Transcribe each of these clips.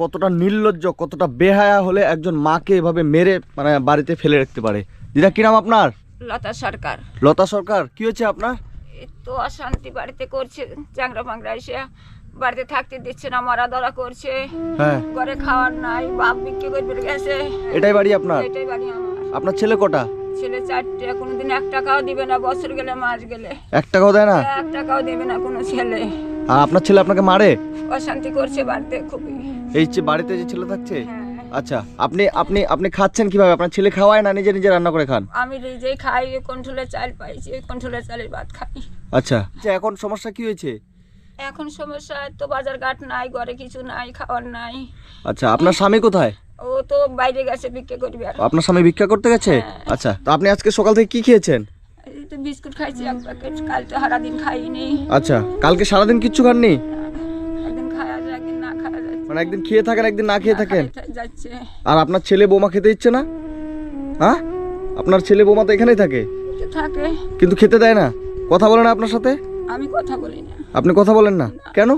কতটা নির্লজ্জ কতটা বেহায়া হলে একজন মাকে এভাবে মেরে মানে বাড়িতে ফেলে রাখতে পারে। দিদা কি নাম আপনার? লতা সরকার। লতা সরকার কি হয়েছে আপনার? এত অশান্তি বাড়িতে করছে চাংরা ফাংরা এসে বাড়িতে থাকতে দিচ্ছে না মারা ধরা করছে। হ্যাঁ। ঘরে খাওয়ার নাই বাপ বিক্রি করে গেছে। এটাই বাড়ি আপনার? এটাই বাড়ি আমার। আপনার ছেলে কটা? ছেলে চারটে কোনোদিন এক টাকাও দিবে না বছর গেলে মাস গেলে। এক টাকাও দেয় না? এক টাকাও দেবে না কোনো ছেলে। আর আপনার ছেলে আপনাকে মারে? অশান্তি করছে বাড়িতে খুবই। এই যে বাড়িতে যে ছেলে থাকছে? হ্যাঁ। আচ্ছা আপনি আপনি আপনি খাচ্ছেন কীভাবে? আপনার ছেলে খাওয়ায় না নিজে নিজে রান্না করে খান? আমি নিজেই খাই কন্ট্রোলের চাল পাইছি কন্ট্রোলের চালের ভাত খাই। আচ্ছা যে এখন সমস্যা কি হয়েছে? এখন সমস্যা তো বাজার ঘাট নাই ঘরে কিছু নাই খাওয়ার নাই। আচ্ছা আপনার স্বামী কোথায়? ও তো বাইরে গেছে বিক্রি করবে আপনার স্বামী ভিক্ষা করতে গেছে? হ্যাঁ। আচ্ছা তো আপনি আজকে সকাল থেকে কি খেয়েছেন? তো বিস্কুট খাইছি এক প্যাকেট কাল তো সারা দিন খাইনি। আচ্ছা কালকে সারাদিন কিচ্ছু খাননি? একদিন খাওয়া যায় একদিন না খাওয়া যাচ্ছে মানে একদিন খেয়ে থাকেন একদিন না খেয়ে থাকেন? যাচ্ছে। আর আপনার ছেলে বৌমা খেতে ইচ্ছে না? হ্যাঁ? আপনার ছেলে বৌমা তো এখানেই থাকে? থাকে। কিন্তু খেতে দেয় না? কথা বলে না আপনার সাথে? আমি কথা বলি না। আপনি কথা বলেন না। কেন?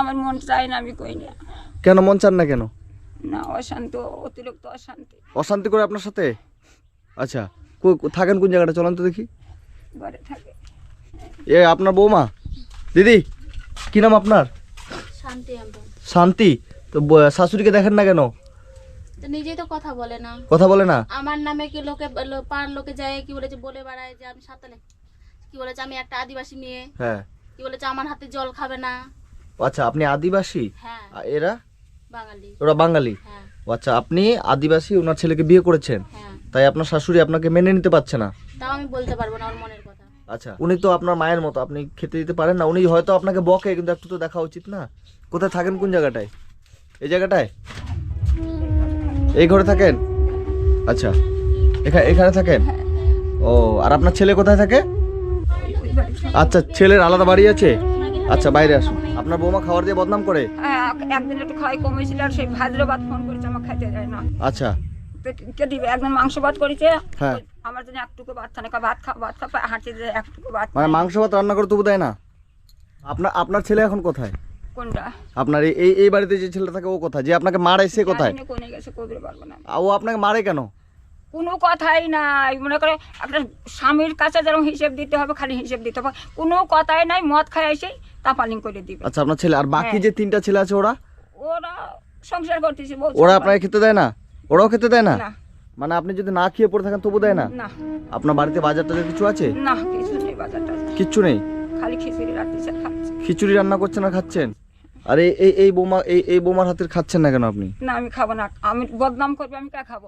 আমার মন চাই না আমি কই না। কেন মন চান না কেন? না অশান্ত অতিরিক্ত অশান্তি। অশান্তি করে আপনার সাথে? আচ্ছা থাকেন কোন জায়গাটা? চলেন তো দেখি। ঘরে থাকে। এ আপনার বৌমা? দিদি কি নাম আপনার? শান্তি শান্তি? তো শাশুড়িকে দেখেন না কেন? নিজেই তো কথা বলে না। কথা বলে না? আমার নামে কি লোকে লো- পাড়ার লোকে যায় কি বলেছে বলে বেড়ায় যে আমি সাঁতালে কি বলেছে আমি একটা আদিবাসী মেয়ে। হ্যাঁ। কি বলেছে আমার হাতে জল খাবে না। আচ্ছা আপনি আদিবাসী? হ্যাঁ। আর এরা? বাঙালি। ওরা বাঙালি? হ্যাঁ। আচ্ছা আপনি আদিবাসী ওনার ছেলেকে বিয়ে করেছেন। হ্যাঁ। তাই আপনার শাশুড়ি আপনাকে মেনে নিতে পারছে না। তাও আমি বলতে পারব না ওর মনের আচ্ছা। উনি তো আপনার মায়ের মতো আপনি খেতে দিতে পারেন না। উনি হয়তো আপনাকে বকে কিন্তু একটু তো দেখা উচিত না। কোথায় থাকেন কোন জায়গাটায়? এই জায়গাটায়? এই ঘরে থাকেন? আচ্ছা। এখানে এখানে থাকেন? ও আর আপনার ছেলে কোথায় থাকে। আচ্ছা ছেলের আলাদা বাড়ি আছে? আচ্ছা বাইরে আসুন। আপনার বৌমা খাবার দিয়ে বদনাম করে? হ্যাঁ একদিন একটু খাওয়াই কমেছিল আর সেই ভাদ্র ভাত ফোন করেছে আমার খাইতে যায় না। আচ্ছা। একদিন মাংস ভাত করেছে। হ্যাঁ। আমার জন্য একটুকু ভাত খানে। ভাত খা ভাত খা হাঁটতে যায় একটুকু ভাত মানে মাংস ভাত রান্না করে তবু দেয় না? আপনার আপনার ছেলে এখন কোথায়? কোনটা? আপনার এই- এই এই বাড়িতে যে ছেলেটা থাকে ও কোথায়? যে আপনাকে মারে সে কোথায়? কোনে গেছে কবির পারব না। আর ও আপনাকে মারে কেন? কোনো কথাই নাই। মনে করে একটা স্বামীর কাছে যেরকম হিসেব দিতে হবে খালি হিসেব দিতে হবে। কোনো কথাই নাই মদ এসেই করে দিবে। আচ্ছা আপনার ছেলে আর বাকি হ্যাঁ। যে তিনটা ছেলে আছে ওরা? ওরা সংসার করতেছে ওরা আপনাকে খেতে দেয় না? ওরাও খেতে দেয় না। মানে আপনি যদি না খেয়ে পড়ে থাকেন তবু দেয় না? না। আপনার বাড়িতে বাজার টাজার কিছু আছে? না কিছু নেই বাজারটা কিচ্ছু নেই? খালি খিচুড়ি রাত্রি স্যার খাচ্ছে। খিচুড়ি রান্না করছেন আর খাচ্ছেন? আর এই এই বোমা এই এই বোমার হাতের খাচ্ছেন না কেন আপনি? না আমি খাব না। আমি বদনাম করবে আমি কে খাব?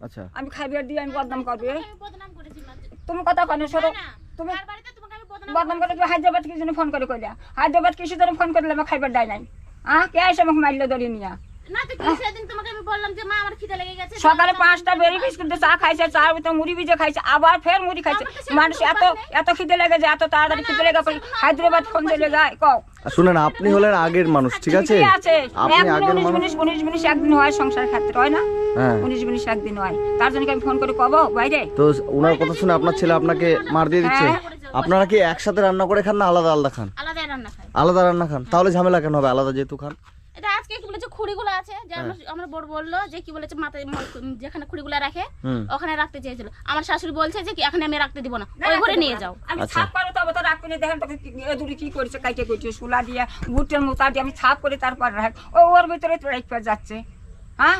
আচ্ছা। আমি খাইবে দিয়ে আমি বদনাম করবে আমি বদনাম করেছি তুমি কথা কেন সরো তুমি বদনাম বদনাম করে তুমি হায়দ্রাবাদ কিছু ফোন করে কইলা? হায়দ্রাবাদ কিছু ফোন করলে আমার খাইবার দেয় নাই। আহ কে এসে আমাকে মারলো ধরে নিয়া? না তো কি সেদিন তোমাকে আমি বললাম যে মা আমার খিদে লেগে গেছে সকালে পাঁচটা বেরি বিস্কুট দিয়ে চা খাইছে চার ভিতরে মুড়ি ভিজে খাইছে আবার ফের মুড়ি খাইছে। মানুষ এত এত খিদে লেগে যায় এত তাড়াতাড়ি খিদে লেগে হায়দ্রাবাদ ফোন চলে যায় কও। শুনেন আপনি হলেন আগের মানুষ ঠিক আছে? আপনি আগের উনিশ মানুষ। একদিন হয় সংসার ক্ষেত্রে হয় না? হ্যাঁ। উনিশ মিনিট একদিন হয়। তার জন্য কি আমি ফোন করে কব বাইরে? তো ওনার কথা শুনে আপনার ছেলে আপনাকে মার দিয়ে দিচ্ছে? হ্যাঁ। আপনারা কি একসাথে রান্না করে খান না আলাদা আলাদা খান? আলাদাই রান্না খাই। আলাদা রান্না খান? তাহলে ঝামেলা কেন হবে? আলাদা যেহেতু খান এটা আজকে কি বলেছে খুঁড়িগুলো আছে যে আমার আমার বড় বলল যে কি বলেছে মাথায় যেখানে খুঁড়িগুলো রাখে ওখানে রাখতে চেয়েছিল। আমার শাশুড়ি বলছে যে কি এখানে আমি রাখতে দিব না। ওই ঘরে নিয়ে যাও। আমি আচ্ছা। ছাপ করে তবে তো রাখবি না দেখেন তোকে কি- দূরে কি করছে কাইটে করছে সুলা দিয়ে বুটের মোতা দিয়ে আমি ছাপ করে তারপর রাখ ও ওর ভিতরে তো রাখতে যাচ্ছে। হ্যাঁ?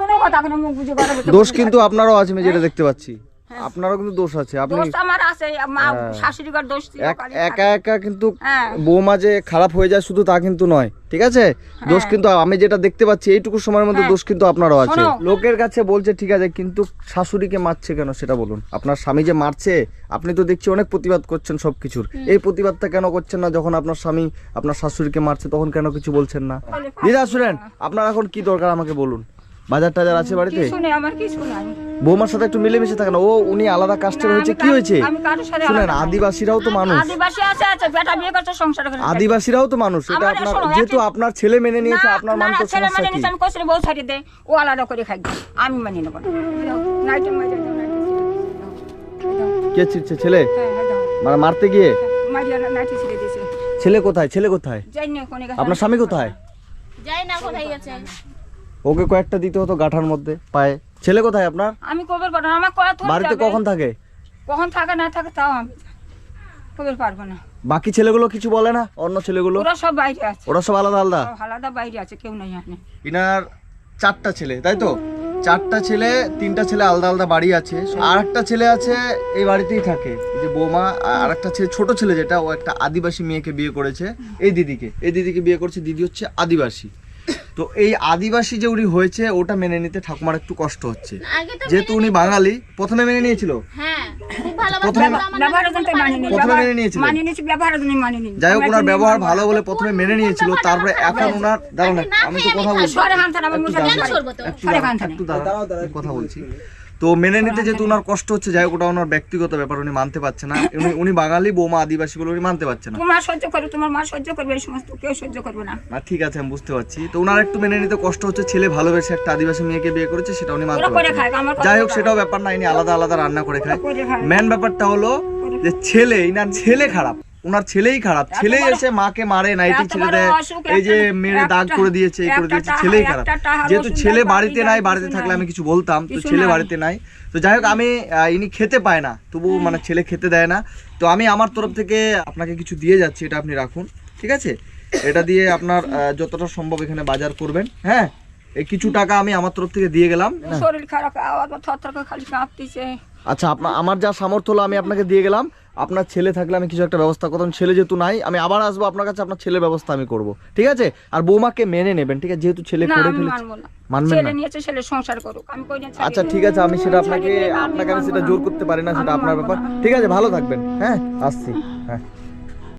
কোনো কথা কোনো মুখ বুঝে দোষ কিন্তু আপনারও আছে আমি যেটা দেখতে পাচ্ছি। আপনারও কিন্তু দোষ আছে। আপনি দোষ আমার আছে মা হ্যাঁ। দোষ ছিল এক- একা কিন্তু হ্যাঁ। বৌমা যে খারাপ হয়ে যায় শুধু তা কিন্তু নয় ঠিক আছে? দোষ কিন্তু আমি যেটা দেখতে পাচ্ছি এইটুকু সময়ের মধ্যে হ্যাঁ। দোষ কিন্তু আপনারও আছে। লোকের কাছে বলছে ঠিক আছে কিন্তু শাশুড়িকে মারছে কেন সেটা বলুন? আপনার স্বামী যে মারছে আপনি তো দেখছি অনেক প্রতিবাদ করছেন সবকিছুর। এই প্রতিবাদটা কেন করছেন না? যখন আপনার স্বামী আপনার শাশুড়িকে মারছে তখন কেন কিছু বলছেন না? দিদা শুনেন আপনার এখন কি দরকার আমাকে বলুন? বাজার টাজার আছে বাড়িতে? আমার বৌমার সাথে একটু মিলেমিশে থাকেন। ও উনি আলাদা কাস্টের হয়েছে কি হয়েছে? শুনেন আদিবাসীরাও তো মানুষ। আদিবাসী আছে আছে বেটা বিয়ে করছে সংসার করে আদিবাসীরাও তো মানুষ এটা আপনার যেহেতু আপনার ছেলে মেনে নিয়েছে আপনার না, মান তো ছেলে সমস্যা মানে কি? নিয়েছে, আমি কোসরে বউ ছাড়িয়ে দে ও আলাদা করে খাই আমি মানি নেব না। ছিঁড়ে কে ছিটছে ছেলে? হ্যাঁ, হ্যাঁ। মানে মারতে গিয়ে? না- ছিঁড়ে দিয়েছে। ছেলে কোথায় ছেলে কোথায়? না। আপনার স্বামী কোথায়? যাই না কোথায় গেছে? ওকে কয়েকটা দিতে হতো গাঁঠার মধ্যে পায়ে। ছেলে কোথায় আপনার? আমি কবে পারব না আমার কয়া থরে বাড়িতে কখন থাকে? কখন থাকে না থাকে তাও আমি কবে পারব না। বাকি ছেলেগুলো কিছু বলে না? অন্য ছেলেগুলো? ওরা সব বাইরে আছে। ওরা সব আলাদা আলাদা? আলাদা বাইরে আছে কেউ নেই এখানে। ইনার চারটা ছেলে তাই তো? চারটা ছেলে তিনটা ছেলে আলাদা আলাদা বাড়ি আছে। আর একটা ছেলে আছে এই বাড়িতেই থাকে। এই যে বৌমা আর একটা ছেলে ছোট ছেলে যেটা ও একটা আদিবাসী মেয়েকে বিয়ে করেছে। এই দিদিকে এই দিদিকে বিয়ে করেছে দিদি হচ্ছে আদিবাসী। তো এই আদিবাসী যে উনি হয়েছে ওটা মেনে নিতে ঠাকুমার একটু কষ্ট হচ্ছে। যেহেতু উনি বাঙালি প্রথমে মেনে নিয়েছিল? হ্যাঁ প্রথমে- মেনে যাই হোক ওনার ব্যবহার ভালো বলে প্রথমে মেনে নিয়েছিল তারপরে এখন ওনার দাঁড়ান আমি তো কথা বলছি। একটু দাঁড়ান। একটু দাঁড়ান, কথা বলছি। তো মেনে নিতে যেহেতু ওনার কষ্ট হচ্ছে যাই হোক ওটা ওনার ব্যক্তিগত ব্যাপার উনি মানতে পারছে না। উনি উনি বাঙালি বৌমা আদিবাসী বলে উনি মানতে পারছে না। তোমার সহ্য করবে তোমার মা সহ্য করবে এই সমস্ত কেউ সহ্য করবে না। না ঠিক আছে আমি বুঝতে পারছি। তো ওনার একটু মেনে নিতে কষ্ট হচ্ছে ছেলে ভালোবেসে একটা আদিবাসী মেয়েকে বিয়ে করেছে সেটা উনি মানতে পারছে যাই হোক সেটাও ব্যাপার না ইনি আলাদা আলাদা রান্না করে খায়। করে খায়। মেন ব্যাপারটা হলো যে ছেলে ইনার ছেলে খারাপ। ওনার ছেলেই খারাপ ছেলেই এসে মাকে মারে নাইটি ছেড়ে দেয় এই যে মেরে দাগ করে দিয়েছে এই করে দিয়েছে ছেলেই খারাপ। যেহেতু ছেলে বাড়িতে নাই বাড়িতে থাকলে আমি কিছু বলতাম তো ছেলে বাড়িতে নাই। তো যাই হোক আমি ইনি খেতে পায় না তবু মানে ছেলে খেতে দেয় না। তো আমি আমার তরফ থেকে আপনাকে কিছু দিয়ে যাচ্ছি এটা আপনি রাখুন ঠিক আছে? এটা দিয়ে আপনার যতটা সম্ভব এখানে বাজার করবেন হ্যাঁ? এই কিছু টাকা আমি আমার তরফ থেকে দিয়ে গেলাম শরীর খারাপ আওয়াজ খালি কাঁপতেছে। আচ্ছা আপনার আমার যা সামর্থ্য হলো আমি আপনাকে দিয়ে গেলাম। আপনার ছেলে থাকলে আমি কিছু একটা ব্যবস্থা করতাম। ছেলে যেহেতু নাই আমি আবার আসব আপনার কাছে আপনার ছেলের ব্যবস্থা আমি করব। ঠিক আছে? আর বৌমাকে মেনে নেবেন ঠিক আছে? যেহেতু ছেলে করে ফেলেছে। মানবেন না। নিয়েছে ছেলে সংসার করুক। আমি কই না আচ্ছা ঠিক আছে আমি সেটা আপনাকে আপনাকে আমি সেটা জোর করতে পারি না সেটা আপনার ব্যাপার। ঠিক আছে ভালো থাকবেন। হ্যাঁ আসছি। হ্যাঁ।